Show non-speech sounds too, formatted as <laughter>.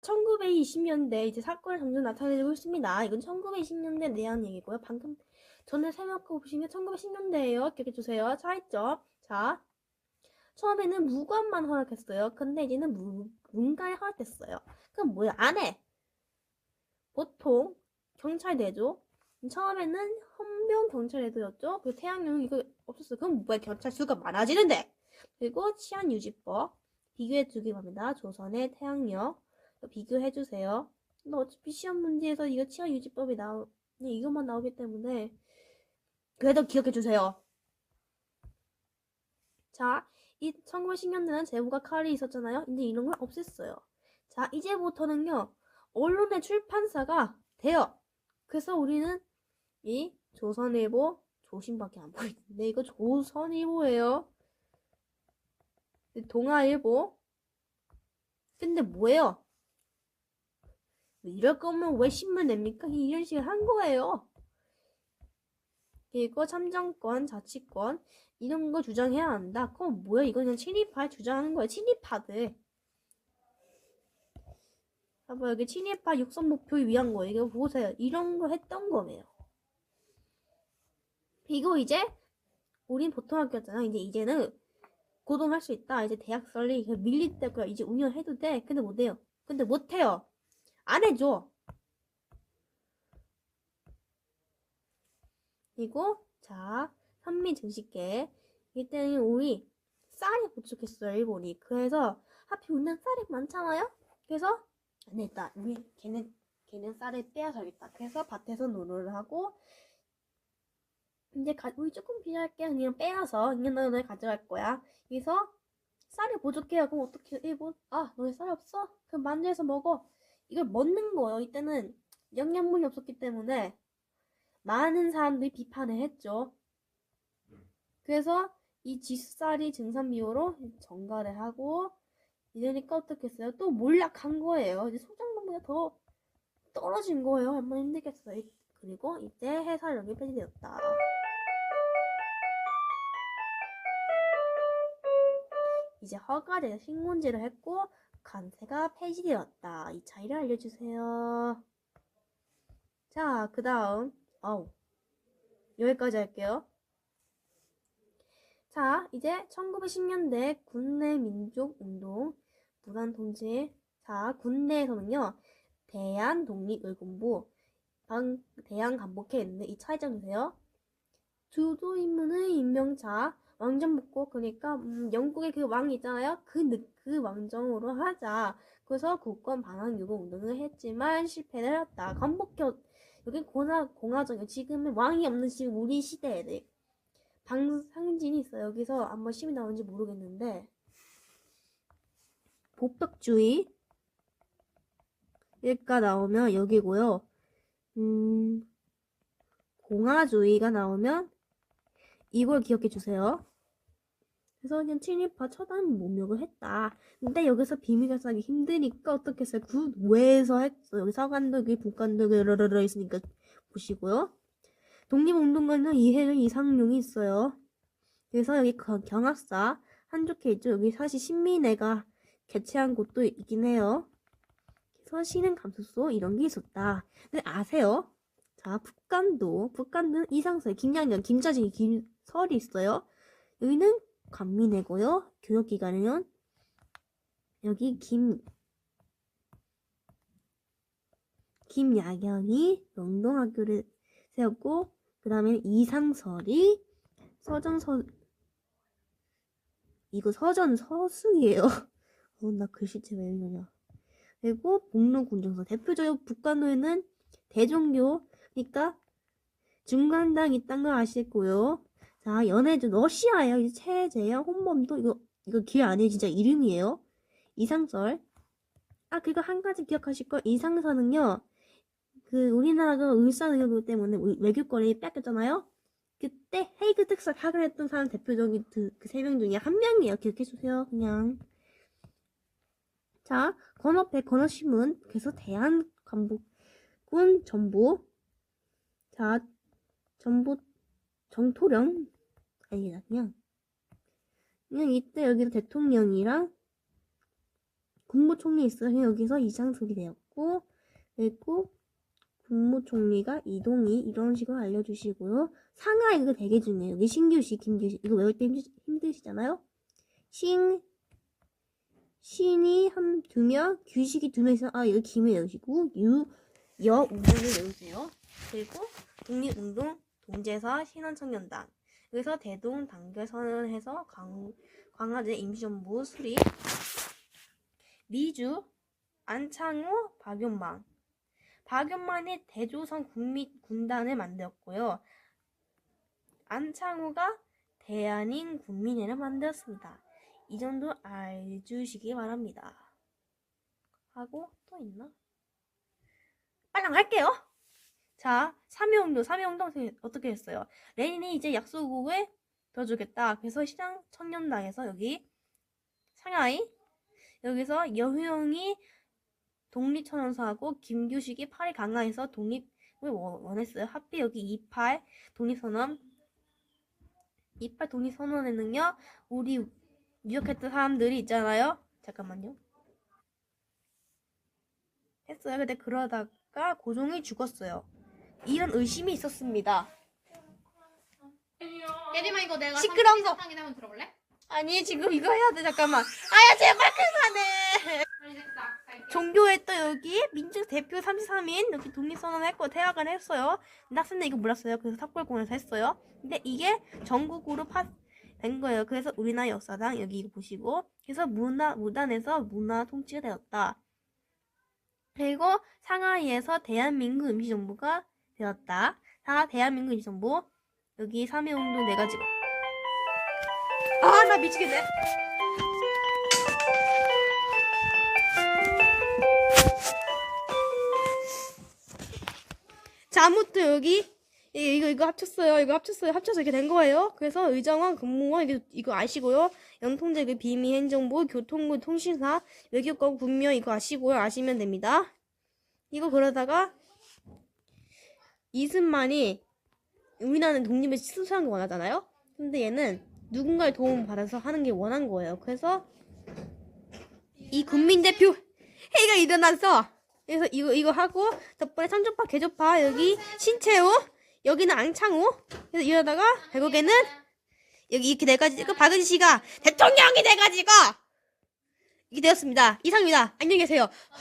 1920년대 이제 사건이 점점 나타나고 있습니다. 이건 1920년대 내한 얘기고요. 방금 전에 설명하고 보시면 1910년대예요. 기억해 주세요. 차이점. 자, 처음에는 무관만 허락했어요. 근데 이제는 무, 문가에 허락했어요. 그럼 뭐야? 안 해. 보통 경찰 내조. 처음에는 헌병 경찰 내조였죠. 그리고 태양령 이거 없었어요. 그럼 뭐야? 경찰 수가 많아지는데. 그리고 치안 유지법 비교해 주기 바랍니다. 조선의 태양력 비교해 주세요. 근데 어차피 시험 문제에서 이거 치안 유지법이 나오 그냥 이것만 나오기 때문에 그래도 기억해 주세요. 자, 이 1910년대는 제국과 칼이 있었잖아요. 이제 이런 걸 없앴어요. 자, 이제부터는요. 언론의 출판사가 돼요. 그래서 우리는 이 조선일보 조심밖에 안 보이는데 이거 조선일보예요. 동아일보. 근데 뭐예요? 이럴 거면 왜 신문 냅니까? 이런 식으로 한 거예요. 그리고 참정권, 자치권 이런 거 주장해야 한다. 그럼 뭐야? 이거 그냥 친일파 주장하는 거야. 친일파들. 봐봐 여기 친일파 육성 목표를 위한 거예요. 이거 보세요. 이런 거 했던 거예요. 이거 이제 우린 보통 학교였잖아. 이제 이제는 고동할 수 있다. 이제 대학 설리 밀릴 때가 이제 운영해도 돼. 근데 못 해요. 근데 못 해요. 안 해줘. 그리고 자 선미 증식계. 이때는 우리 쌀이 부족했어요 일본이. 그래서 하필 우리는 쌀이 많잖아요? 그래서 안 되겠다. 우리 걔는 걔는 쌀을 빼앗아야겠다. 그래서 밭에서 노를 하고 이제 가, 우리 조금 필요할게. 그냥 빼앗어 그냥 너네 가져갈 거야. 그래서 쌀이 부족해요. 그럼 어떻게 일본? 아 너네 쌀 없어? 그럼 만들어서 먹어 이걸 먹는 거예요 이때는 영양분이 없었기 때문에 많은 사람들이 비판을 했죠. 그래서 이 지수살이 증산 비율로 정가를 하고 이러니까 어떻게 했어요? 또 몰락한 거예요. 이제 소장금보다 더 떨어진 거예요. 얼마나 힘들겠어요. 그리고 이때 해사력이 폐지되었다. 이제 허가돼서 식문제를 했고 관세가 폐지되었다. 이 차이를 알려주세요. 자, 그 다음 아우. 여기까지 할게요. 자, 이제 1910년대 군내 민족 운동, 무단 통제. 자, 군내에서는요, 대한 독립의군부, 대한 간복회 있는데 이 차이점 보세요. 주도 인물의 임명자, 왕정 묻고 그러니까 음, 영국의 그 왕이 있잖아요. 그, 그 왕정으로 하자. 그래서 국권 반환 유고 운동을 했지만 실패를 했다. 간복회 여기 공화, 공화정이 지금은 왕이 없는 지금 우리 시대에 방상진이 있어요. 여기서 한번 심이 나오는지 모르겠는데 복덕주의 일가 나오면 여기고요. 음, 공화주의가 나오면 이걸 기억해 주세요. 그래서 그냥 친일파 처단 목욕을 했다. 근데 여기서 비밀 결사하기 힘드니까 어떻게 했어요? 그 외에서 했어. 여기 서간독이 북간독이 러러러 있으니까 보시고요. 독립운동가는 이해는 이상용이 있어요. 그래서 여기 경학사 한쪽에 있죠. 여기 사실 신민회가 개최한 곳도 있긴 해요. 그래서 신은 감수소 이런 게 있었다. 근데 아세요? 자, 북간도, 북간도는 이상설, 김양년, 김자진, 김 설이 있어요. 여기는 관민회고요. 교육기관은 여기 김 김야경이 영동학교를 세웠고 그 다음에 이상설이 서전서 이거 서전 서승이에요. <laughs> 어, 나 글씨체 왜 이러냐. 그리고 복로군정서 대표적인 북한노예는 대종교 그러니까 중간당 있다는 걸 아시고요. 자, 연애주 러시아예요. 이제 최재현, 홍범도 이거 이거 기회 안에 진짜 이름이에요. 이상설. 아, 그거 한 가지 기억하실 거 이상설은요. 그 우리나라가 울산 의료 때문에 외교권이 뺏겼잖아요. 그때 헤이그 특사 학을 했던 사람 대표적인 그세 명 중에 한 명이에요. 기억해 주세요. 그냥. 자, 건업회 건어신문 그래서 대한 관복군 전부 자, 전부 정토령 아니다 그냥 그냥 이때 여기서 대통령이랑 국무총리 있어요. 여기서 이상술이 되었고 그리고 국무총리가 이동희 이런 식으로 알려주시고요. 상하 이거 되게 중요해요. 여기 신규시, 김규시 이거 외울 때 힘드, 힘드시잖아요. 신 신이 한 두 명, 규식이 두 명 있어. 아 여기 김을 외우시고 유, 여, 우문을 외우세요. 그리고 독립운동 동제사 신원청년단 여기서 대동 단결 선언해서 강, 광화제 임시정부 수립 미주 안창호 박윤망 박윤만이 대조선 국민 군단을 만들었고요. 안창호가 대한인 국민회를 만들었습니다. 이 정도 알주시기 바랍니다. 하고 또 있나? 빨랑 할게요. 자, 3.1운동, 3.1운동 어떻게 했어요? 레닌이 이제 약소국을 더 주겠다. 그래서 시장 청년당에서 여기 상하이 여기서 여휴영이 독립선언서하고 김규식이 파리 강화에서 독립을 원- 원했어요. 하필 여기 28 독립선언 28 독립선언에는요. 우리 유력했던 사람들이 있잖아요. 잠깐만요. 했어요. 근데 그러다가 고종이 죽었어요. 이런 의심이 있었습니다. 예림아 이거 내가 시끄러운 거. 상인 한번 들어볼래? 아니 지금 이거 해야 돼 잠깐만. 아야 제발 그만해. 아니 됐다 갈게 종교에 또 여기 민주 대표 33인 여기 독립선언을 했고 퇴학을 했어요. 학생들 이거 몰랐어요. 그래서 탑골공에서 했어요. 근데 이게 전국으로 파 된 거예요. 그래서 우리나라 역사당 여기 이거 보시고 그래서 문화 무단에서 문화 통치가 되었다. 그리고 상하이에서 대한민국 임시정부가 되었다. 다 대한민국 임시정부 여기 3.1운동 네 가지고 아나 미치겠네. 자, 아무튼 여기 이- 이거 이거 합쳤어요. 이거 합쳤어요. 합쳐서 이렇게 된 거예요. 그래서 의정원, 공무원 이거 이거 아시고요. 영통제그 비미 행정부, 교통부, 통신사, 외교권, 군명 이거 아시고요. 아시면 됩니다. 이거 그러다가 이승만이 우리나라는 독립을 수수한 거 원하잖아요. 근데 얘는 누군가의 도움 받아서 하는 게 원한 거예요. 그래서 이 국민 대표 회의가 일어나서 그래서 이거 이거 하고 덕분에 삼조파 개조파 여기 신채호 여기는 앙창호 그래서 이러다가 결국에는 여기 이렇게 돼가지고 박은희 씨가 대통령이 돼가지고 이게 되었습니다 이상입니다 안녕히 계세요